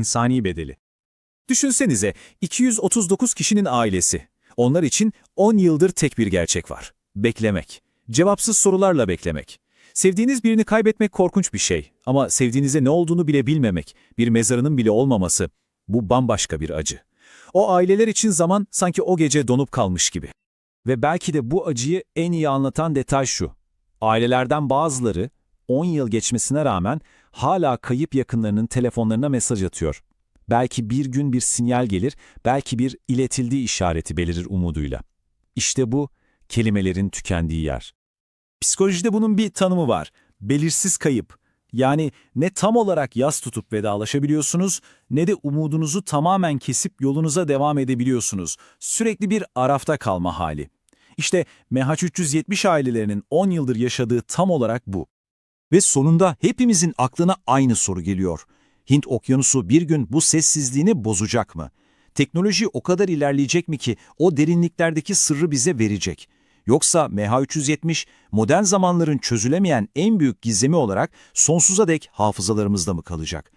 insani bedeli. Düşünsenize 239 kişinin ailesi. Onlar için 10 yıldır tek bir gerçek var. Beklemek. Cevapsız sorularla beklemek. Sevdiğiniz birini kaybetmek korkunç bir şey ama sevdiğinize ne olduğunu bile bilmemek, bir mezarının bile olmaması, bu bambaşka bir acı. O aileler için zaman sanki o gece donup kalmış gibi. Ve belki de bu acıyı en iyi anlatan detay şu. Ailelerden bazıları 10 yıl geçmesine rağmen hala kayıp yakınlarının telefonlarına mesaj atıyor. Belki bir gün bir sinyal gelir, belki bir iletildiği işareti belirir umuduyla. İşte bu kelimelerin tükendiği yer. Psikolojide bunun bir tanımı var. Belirsiz kayıp. Yani ne tam olarak yas tutup vedalaşabiliyorsunuz ne de umudunuzu tamamen kesip yolunuza devam edebiliyorsunuz. Sürekli bir arafta kalma hali. İşte MH370 ailelerinin 10 yıldır yaşadığı tam olarak bu. Ve sonunda hepimizin aklına aynı soru geliyor. Hint okyanusu bir gün bu sessizliğini bozacak mı? Teknoloji o kadar ilerleyecek mi ki o derinliklerdeki sırrı bize verecek? Yoksa MH370 modern zamanların çözülemeyen en büyük gizemi olarak sonsuza dek hafızalarımızda mı kalacak?